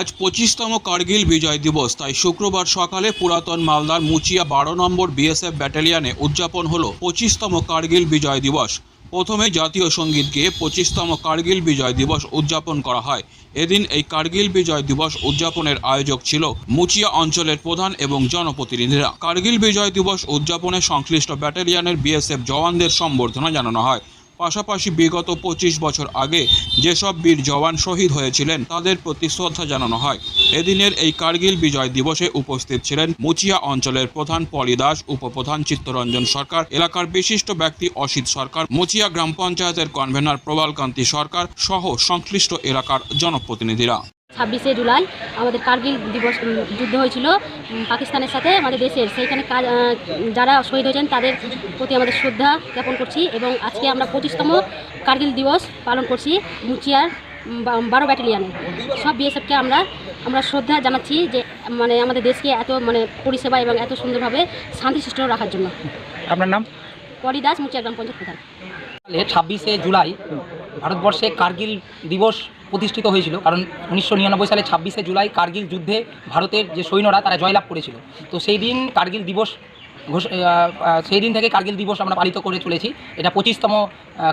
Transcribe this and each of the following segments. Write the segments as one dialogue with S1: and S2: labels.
S1: আজ পঁচিশতম কার্গিল বিজয় দিবস, তাই শুক্রবার সকালে পুরাতন মালদার মুচিয়া বারো নম্বর বিএসএফ ব্যাটালিয়নে উদযাপন হলো পঁচিশতম কার্গিল বিজয় দিবস। প্রথমে জাতীয় সংগীত গেয়ে পঁচিশতম কার্গিল বিজয় দিবস উদযাপন করা হয়। এদিন এই কার্গিল বিজয় দিবস উদযাপনের আয়োজক ছিল মুচিয়া অঞ্চলের প্রধান এবং জনপ্রতিনিধিরা। কার্গিল বিজয় দিবস উদযাপনে সংশ্লিষ্ট ব্যাটালিয়নের বিএসএফ জওয়ানদের সম্বর্ধনা জানানো হয়। পাশাপাশি বিগত পঁচিশ বছর আগে যেসব বীর জওয়ান শহীদ হয়েছিলেন, তাদের প্রতি শ্রদ্ধা জানানো হয়। এদিনের এই কার্গিল বিজয় দিবসে উপস্থিত ছিলেন মুচিয়া অঞ্চলের প্রধান পলি দাস, উপপ্রধান চিত্তরঞ্জন সরকার, এলাকার বিশিষ্ট ব্যক্তি অসিত সরকার, মুচিয়া গ্রাম পঞ্চায়েতের কনভেনার প্রবালকান্তি সরকার সহ সংশ্লিষ্ট এলাকার জনপ্রতিনিধিরা।
S2: ছাব্বিশে জুলাই আমাদের কার্গিল দিবস যুদ্ধ হয়েছিল পাকিস্তানের সাথে আমাদের দেশের। সেইখানে কাজ যারা শহীদ হয়েছেন তাদের প্রতি আমাদের শ্রদ্ধা জ্ঞাপন করছি এবং আজকে আমরা পঁচিশতম কার্গিল দিবস পালন করছি মুচিয়ার বারো ব্যাটালিয়ানে। সব বিএসএফকে আমরা আমরা শ্রদ্ধা জানাচ্ছি যে মানে আমাদের দেশকে এত মানে পরিষেবা এবং এত সুন্দরভাবে শান্তি শান্তিশিষ্ট রাখার জন্য।
S3: আপনার নাম?
S2: পরি দাস মুচিয়া গ্রাম পঞ্চায়েত প্রধান।
S3: ছাব্বিশে জুলাই ভারতবর্ষে কার্গিল দিবস প্রতিষ্ঠিত হয়েছিল। কারণ উনিশশো নিরানব্বই সালে ছাব্বিশে জুলাই কার্গিল যুদ্ধে ভারতের যে সৈন্যরা, তারা জয়লাভ করেছিল। তো সেই দিন কার্গিল দিবস সেই দিন থেকে কার্গিল দিবস আমরা পালিত করে চলেছি। এটা পঁচিশতম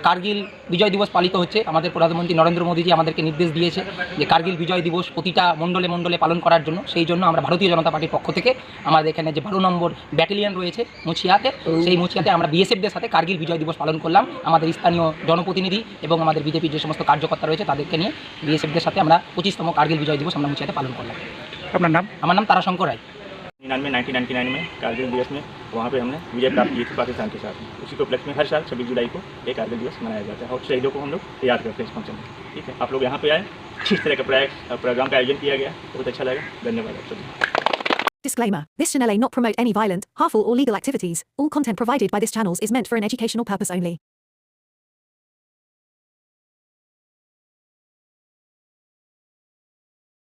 S3: কার্গিল বিজয় দিবস পালিত হচ্ছে। আমাদের প্রধানমন্ত্রী নরেন্দ্র মোদীজি আমাদেরকে নির্দেশ দিয়েছে যে কার্গিল বিজয় দিবস প্রতিটা মণ্ডলে মণ্ডলে পালন করার জন্য। সেই জন্য আমরা ভারতীয় জনতা পার্টির পক্ষ থেকে আমাদের এখানে যে বারো নম্বর ব্যাটালিয়ান রয়েছে মুছিয়াতে সেই মুছিয়াতে আমরা বিএসএফদের সাথে কার্গিল বিজয় দিবস পালন করলাম। আমাদের স্থানীয় জনপ্রতিনিধি এবং আমাদের বিজেপির যে সমস্ত কার্যকর্তা রয়েছে তাদেরকে নিয়ে বিএসএফদের সাথে আমরা পঁচিশতম কার্গিল বিজয় দিবস আমরা মুছিয়াতে পালন করলাম।
S4: আপনার নাম?
S3: আমার নাম তারাশঙ্কর রায়।
S5: निन्यानवे नाइनटीन नाइन्टी नाइन में कारगिल दिवस में वहाँ पे हमने विजय प्राप्त की थी पाकिस्तान के साथ। उसी के उपलक्ष्य में हर साल छब्बीस जुलाई को एक कारगिल दिवस मनाया जाता है और शहीदों को हम लोग याद करते हैं इस फ़ंक्शन में। ठीक है? आप लोग यहाँ पे आए इस तरह का प्रोग्राम का आयोजन किया गया। बहुत अच्छा लगा। धन्यवाद आप सभी।
S6: Disclaimer This channel may not promote any violent, harmful, or legal activities. All content provided by this channel is meant for an educational purpose only.